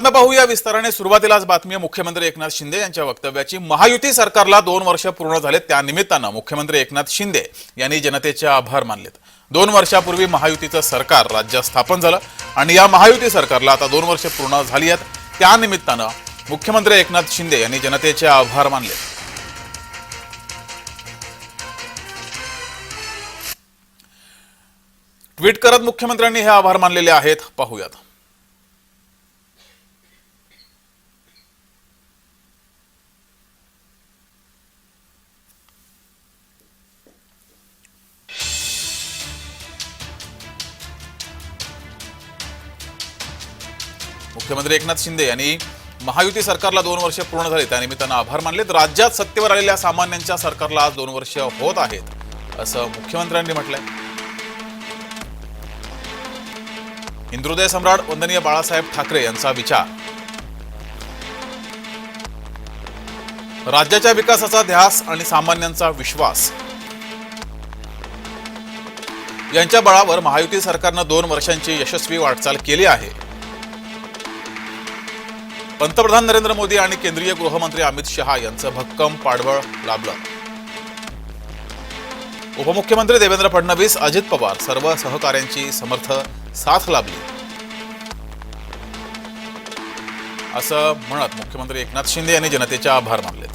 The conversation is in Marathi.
बातम्या पाहूया विस्ताराने. सुरुवातीलाच बातमी मुख्यमंत्री एकनाथ शिंदे यांच्या वक्तव्याची. महायुती सरकारला दोन वर्ष पूर्ण झाले त्यानिमित्तानं मुख्यमंत्री एकनाथ शिंदे यांनी जनतेचे आभार मानलेत. दोन वर्षापूर्वी महायुतीचं सरकार राज्यात स्थापन झालं आणि या महायुती सरकारला आता दोन वर्ष पूर्ण झाली आहेत. त्या निमित्तानं मुख्यमंत्री एकनाथ शिंदे यांनी जनतेचे आभार मानले. ट्विट करत मुख्यमंत्र्यांनी हे आभार मानलेले आहेत. पाहूयात. मुख्यमंत्री एकनाथ शिंदे यांनी महायुती सरकारला दोन वर्ष पूर्ण झाले. त्यानिमित्तानं आभार मानलेत राज्यात सत्तेवर आलेल्या सामान्यांच्या सरकारला आज दोन वर्ष होत आहेत असं मुख्यमंत्र्यांनी म्हटलंय. इंद्रोदय सम्राट वंदनीय बाळासाहेब ठाकरे यांचा विचार. राज्याच्या विकासाचा ध्यास आणि सामान्यांचा विश्वास. यांच्या बळावर महायुती सरकारनं दोन वर्षांची यशस्वी वाटचाल केली आहे. पंतप्रधान नरेंद्र मोदी आणि केंद्रीय गृहमंत्री अमित शहा यांचं भक्कम पाडवळ लाभलं. उपमुख्यमंत्री देवेंद्र फडणवीस अजित पवार सर्व सहकाऱ्यांची समर्थ साथ लाभली. असं म्हणत मुख्यमंत्री एकनाथ शिंदे यांनी जनतेचे आभार मानले